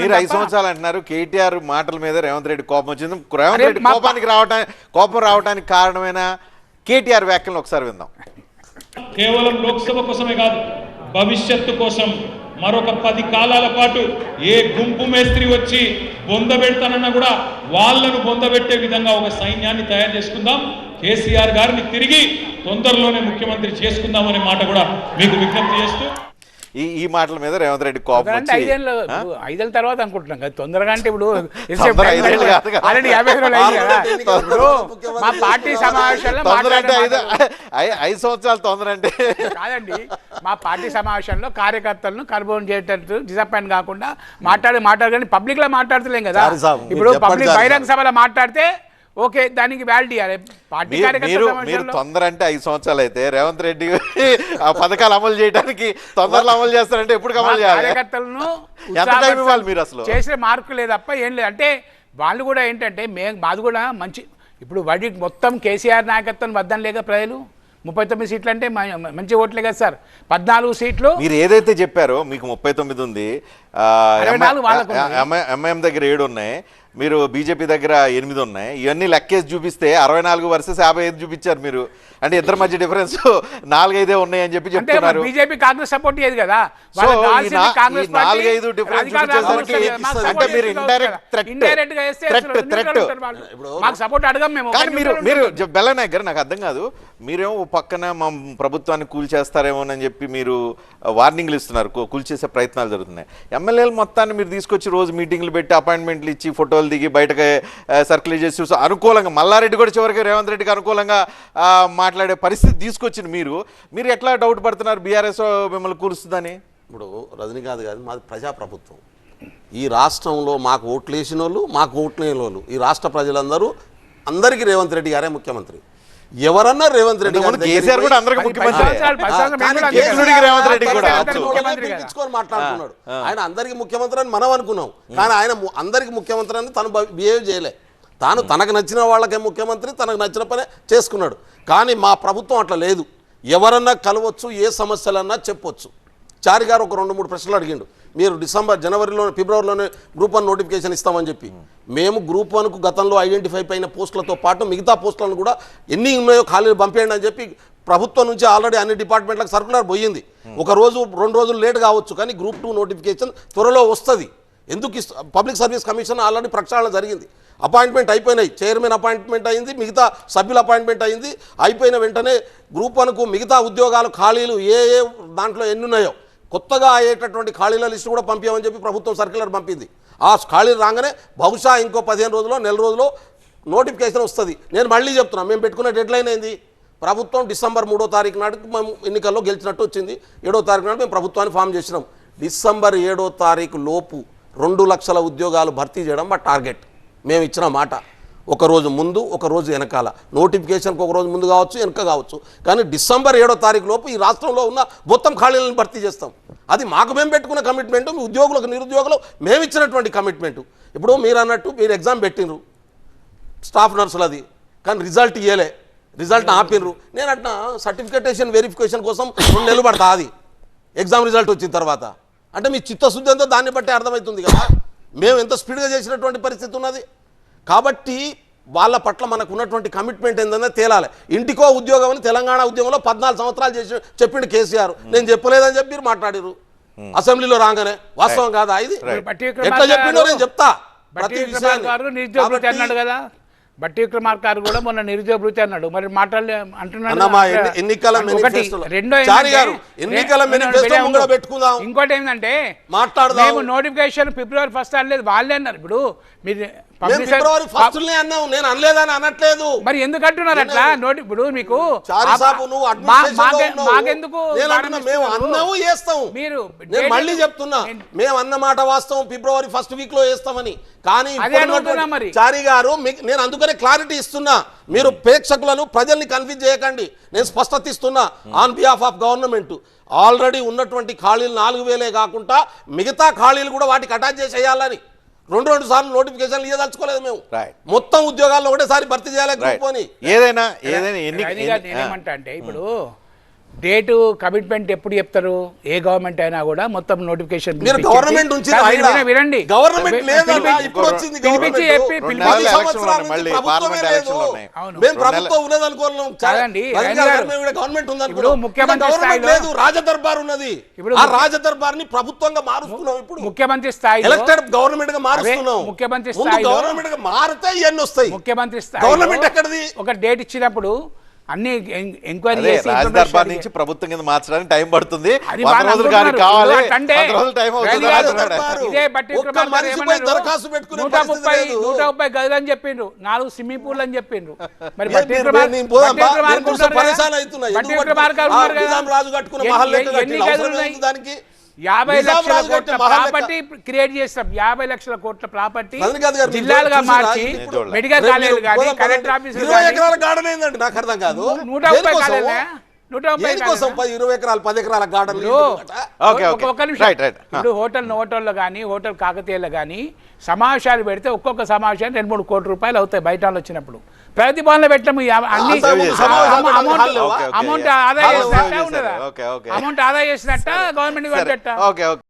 మీరు ఐదు సంవత్సరాలు అంటున్నారు. కేటీఆర్ మాటల మీద రేవంత్ రెడ్డి కోపం వచ్చింది. రేవంత్ రెడ్డి కోపానికి రావడానికి కోపం రావడానికి కారణమైన కేటీఆర్ వ్యాఖ్యలను ఒకసారి విందాం. కేవలం లోక్సభ కోసమే కాదు భవిష్యత్తు కోసం మరొక పది కాలాల పాటు ఏ గుంపు మేస్త్రి వచ్చి బొంద పెడతానన్నా కూడా వాళ్ళను బొందబెట్టే విధంగా ఒక సైన్యాన్ని తయారు చేసుకుందాం. కేసీఆర్ గారిని తిరిగి తొందరలోనే ముఖ్యమంత్రి చేసుకుందామనే మాట కూడా మీకు విజ్ఞప్తి చేస్తూ ఈ ఈ మాటల మీద రేవంత్ రెడ్డి కోపం ఐదేళ్ళు ఐదేళ్ళ తర్వాత అనుకుంటున్నాం కదా తొందరగా అంటే ఇప్పుడు. ఆల్రెడీ యాభై మా పార్టీ సమావేశంలో ఐదు సంవత్సరాలు తొందర అంటే. కాదండి మా పార్టీ సమావేశంలో కార్యకర్తలను కర్బోన్ చేయటట్టు డిసప్పాయింట్ కాకుండా మాట్లాడే మాట్లాడు కానీ పబ్లిక్లో మాట్లాడతలేం కదా. ఇప్పుడు పబ్లిక్ బహిరంగ సభలో మాట్లాడితే ఓకే దానికి వ్యాలిటీ ఇవ్వాలి పార్టీ మీరు- మీరు తొందర అంటే ఐదు సంవత్సరాలు అయితే రేవంత్ రెడ్డి ఆ పథకాలు అమలు చేయడానికి తొందరలో అమలు చేస్తారంటే ఎప్పుడు అమలు చేయాలి? కార్యకర్తలను ఎంత టైం ఇవ్వాలి మీరు అసలు? చేసిన మార్కు లేదు తప్ప ఏం లేదు. అంటే వాళ్ళు కూడా ఏంటంటే మే మాది కూడా మంచి ఇప్పుడు వడి మొత్తం కేసీఆర్ నాయకత్వం వద్దని లేక ప్రజలు. ముప్పై తొమ్మిది సీట్లు అంటే మంచి ఓట్లే కదా సార్. పద్నాలుగు సీట్లు. మీరు ఏదైతే చెప్పారో మీకు ముప్పై తొమ్మిది ఉంది. ఎంఐఎం దగ్గర ఏడు ఉన్నాయి. మీరు బీజేపీ దగ్గర ఎనిమిది ఉన్నాయి. ఇవన్నీ లెక్కేసి చూపిస్తే అరవై నాలుగు వర్సెస్ యాభై ఐదు చూపించారు మీరు. అంటే ఇద్దరి మధ్య డిఫరెన్స్ నాలుగైదే ఉన్నాయి అని చెప్పి అంటే చెప్తున్నారు. బీజేపీ కాంగ్రెస్ సపోర్ట్ చేయదు కదా. సో నాలుగైదు మాకు అంటే మీరు ఉంటారు వాళ్ళు. మాకు సపోర్ట్ అడగం మేము. కానీ మీరు మీరు బెల్లనాయక్ గారు నాకు అర్థం కాదు. మీరేమో పక్కన మా ప్రభుత్వాన్ని కూల్చేస్తారేమోనని చెప్పి మీరు వార్నింగ్లు ఇస్తున్నారు. కూ- కూల్చేసే ప్రయత్నాలు జరుగుతున్నాయి. ఎమ్మెల్యేలు మొత్తాన్ని మీరు తీసుకొచ్చి రోజు మీటింగ్లు పెట్టి అపాయింట్మెంట్లు ఇచ్చి ఫోటోలు దిగి బయటకు సర్క్యులేట్ చేసి చూసి అనుకూలంగా మల్లారెడ్డి కూడా చివరికి రేవంత్ రెడ్డికి అనుకూలంగా మాట్లాడే పరిస్థితి తీసుకొచ్చింది మీరు. మీరు ఎట్లా డౌట్ పడుతున్నారు బీఆర్ఎస్ మిమ్మల్ని కూరుస్తుందని? ఇప్పుడు రజనీకాంత్ గారు మాది ప్రజాప్రభుత్వం. ఈ రాష్ట్రంలో మాకు ఓట్లు వేసిన వాళ్ళు మాకు ఓట్లు వాళ్ళు ఈ రాష్ట్ర ప్రజలందరూ అందరికీ రేవంత్ రెడ్డి గారే ముఖ్యమంత్రి. ఎవరన్నా రేవంత్ రెడ్డి కేసీఆర్ కూడా అందరికి ముఖ్యమంత్రి. రేవంత్ రెడ్డి కూడా పిలిపించుకొని మాట్లాడుతున్నాడు. ఆయన అందరికి ముఖ్యమంత్రి అని మనం అనుకున్నాం. కానీ ఆయన అందరికి ముఖ్యమంత్రి అని తను బిహేవ్ చేయలే. తాను తనకు నచ్చిన వాళ్ళకే ముఖ్యమంత్రి తనకు నచ్చిన పనే చేసుకున్నాడు. కానీ మా ప్రభుత్వం అట్లా లేదు. ఎవరన్నా కలవచ్చు ఏ సమస్యలన్నా చెప్పొచ్చు. చారి గారు ఒక రెండు మూడు ప్రశ్నలు అడిగిండు. మీరు డిసెంబర్ జనవరిలో ఫిబ్రవరిలోనే గ్రూప్ వన్ నోటిఫికేషన్ ఇస్తామని చెప్పి. మేము గ్రూప్ వన్కు గతంలో ఐడెంటిఫై అయిన పోస్టులతో పాటు మిగతా పోస్టులను కూడా ఎన్ని ఉన్నాయో ఖాళీలు పంపేయండి అని చెప్పి ప్రభుత్వం నుంచి ఆల్రెడీ అన్ని డిపార్ట్మెంట్లకు సర్కులర్ పోయింది. ఒక రోజు రెండు రోజులు లేట్ కావచ్చు కానీ గ్రూప్ టూ నోటిఫికేషన్ త్వరలో వస్తుంది. ఎందుకు పబ్లిక్ సర్వీస్ కమిషన్ ఆల్రెడీ ప్రక్షాళన జరిగింది. అపాయింట్మెంట్ అయిపోయినాయి. చైర్మన్ అపాయింట్మెంట్ అయింది మిగతా సభ్యుల అపాయింట్మెంట్ అయింది. అయిపోయిన వెంటనే గ్రూప్ వన్కు మిగతా ఉద్యోగాలు ఖాళీలు ఏ ఏ దాంట్లో ఎన్ని ఉన్నాయో కొత్తగా అయ్యేటటువంటి ఖాళీల లిస్టు కూడా పంపామని చెప్పి ప్రభుత్వం సర్క్యులర్ పంపింది. ఆ ఖాళీలు రాగానే బహుశా ఇంకో పదిహేను రోజుల్లో నెల రోజుల్లో నోటిఫికేషన్ వస్తుంది. నేను మళ్ళీ చెప్తున్నా మేము పెట్టుకున్న డెడ్లైన్ ఏంది? ప్రభుత్వం డిసెంబర్ మూడో తారీఖు నాటికి మేము ఎన్నికల్లో గెలిచినట్టు వచ్చింది. ఏడో తారీఖు నాడు మేము ప్రభుత్వాన్ని ఫామ్ చేసినాం. డిసెంబర్ ఏడో తారీఖు లోపు రెండు లక్షల ఉద్యోగాలు భర్తీ చేయడం మా టార్గెట్. మేము ఇచ్చిన మాట. ఒక రోజు ముందు ఒక రోజు వెనకాల. నోటిఫికేషన్కి ఒక రోజు ముందు కావచ్చు వెనక కావచ్చు. కానీ డిసెంబర్ ఏడో తారీఖు లోపు ఈ రాష్ట్రంలో ఉన్న మొత్తం ఖాళీలను భర్తీ చేస్తాం. అది మాకు మేము పెట్టుకున్న కమిట్మెంట్ మీ ఉద్యోగులకు నిరుద్యోగులు మేము ఇచ్చినటువంటి కమిట్మెంట్ ఇప్పుడు మీరు అన్నట్టు మీరు ఎగ్జామ్ పెట్టినరు స్టాఫ్ నర్సులు అది కానీ రిజల్ట్ ఇయ్యలే. రిజల్ట్ ఆపినరు. నేను అట్లా సర్టిఫికేటేషన్ వెరిఫికేషన్ కోసం రెండు నెలలు పడతా అది. ఎగ్జామ్ రిజల్ట్ వచ్చిన తర్వాత. అంటే మీ చిత్తశుద్ధి ఎంతో దాన్ని బట్టి అర్థమవుతుంది కదా. మేము ఎంత స్పీడ్గా చేసినటువంటి పరిస్థితి ఉన్నది. కాబట్టి వాళ్ళ పట్ల మనకు ఉన్నటువంటి కమిట్మెంట్ ఏంటంటే తేలాలి. ఇంటికో ఉద్యోగం అని తెలంగాణ ఉద్యమంలో పద్నాలుగు సంవత్సరాలు చేసి చెప్పిండు కేసీఆర్. నేను చెప్పలేదని చెప్పి మీరు మాట్లాడారు అసెంబ్లీలో రాగానే వాస్తవం కాదా ఇది? ఎట్లా చెప్పిండో నేను చెప్తా. ప్రతి విషయాన్ని. బట్టి విక్రమార్క గారు కూడా మొన్న నిరుద్యోగ వృత్తి అన్నాడు మరి మాట్లాడలే అంటున్నాడు. ఇంకోటి ఏంటంటే మాట్లాడదాం. మేము నోటిఫికేషన్ ఫిబ్రవరి ఫస్ట్ అనలేదు వాళ్ళే అన్నారు ఇప్పుడు మీరు ఫిబ్రవరి ఫస్ట్ అన్నావు నేను అనలేదని అనట్లేదు మరి ఎందుకు అంటున్నారు అట్లా నోటి ఇప్పుడు మీకు. మాకెందుకు మేము? అన్నాము వేస్తాం మీరు మళ్ళీ చెప్తున్నా నేను- మేము అన్న మాట వాస్తవం ఫిబ్రవరి ఫస్ట్ వీక్లో వేస్తామని కానీ మరి. చారి గారు మీకు నేను అందుకనే క్లారిటీ ఇస్తున్నా. మీరు ప్రేక్షకులను ప్రజల్ని కన్ఫ్యూజ్ చేయకండి. నేను స్పష్టత ఇస్తున్నా on behalf of government already ఉన్నటువంటి ఖాళీలు నాలుగు వేలే కాకుండా మిగతా ఖాళీలు కూడా వాటికి అటాచ్ చేసేయాలని. రెండు రెండు సార్లు నోటిఫికేషన్లు ఇవ్వదలుచుకోలేదు మేము. మొత్తం ఉద్యోగాల్లో ఒకటేసారి భర్తీ చేయాలి గ్రూప్ అని ఏదైనా ఏదైనా అంటే ఇప్పుడు డేటు కమిట్మెంట్ ఎప్పుడు చెప్తారు? ఏ గవర్నమెంట్ అయినా కూడా మొత్తం నోటిఫికేషన్ మీరు గవర్నమెంట్ వినండి గవర్నమెంట్ ఇప్పుడు ముఖ్యమంత్రి లేదు రాజదర్బార్ ఉన్నది. ఇప్పుడు ఆ ముఖ్య- రాజదర్బార్ని ప్రభుత్వంగా మారుస్తున్నాం ఇప్పుడు. ముఖ్యమంత్రి ఎలక్టెడ్ గవర్నమెంట్గా మారుస్తున్నాం. అదే, ముఖ్యమంత్రి ముందు స్థాయిలో- గవర్నమెంట్గా మారితే ఇవన్నీ వస్తాయి. ముఖ్యమంత్రి గవర్నమెంట్ ఎక్కడిది? ఒక డేట్ ఇచ్చినప్పుడు అన్ని ఎంక్వైరీ చేసి రాజదర్బార్ నుంచి ప్రభుత్వం కింద మార్చడానికి టైం పడుతుంది. రోజులు కానీ. కావాలి. రోజులు టైం. ఇదే బట్టి? దరఖాస్తు పెట్టుకునే నూట ముప్పై. నూట ముప్పై గదులు అని చెప్పిండ్రు. నాలుగు స్విమ్మింగ్ పూల్ అని చెప్పిండ్రు. మరి బట్టి ఎన్ని- గదులు ఉన్నాయి? యాభై లక్షల కోట్ల. ప్రాపర్టీ క్రియేట్ చేస్తాం. యాభై లక్షల కోట్ల ప్రాపర్టీ జిల్లాలుగా? మార్చి ఇప్పుడు మెడికల్ కాలేజీలు కానీ కలెక్టర్ కానీ ఎకరాల గార్డెన్ ఏందండి? నాకు అర్థం కాదు. నూట ముప్పై? కాలేజీలా? ఇప్పుడు హోటల్ హోటల్లో కానీ హోటల్ కాకతీయలో కానీ సమావేశాలు పెడితే ఒక్కొక్క సమావేశానికి రెండు మూడు కోట్ల రూపాయలు అవుతాయి బయట వచ్చినప్పుడు. ప్రగతి భవన్లో పెట్టము అన్ని అమౌంట్. అమౌంట్ ఆదా చేసినట్ట ఓకే. అమౌంట్ ఆదా చేసినట్ట? Government okay.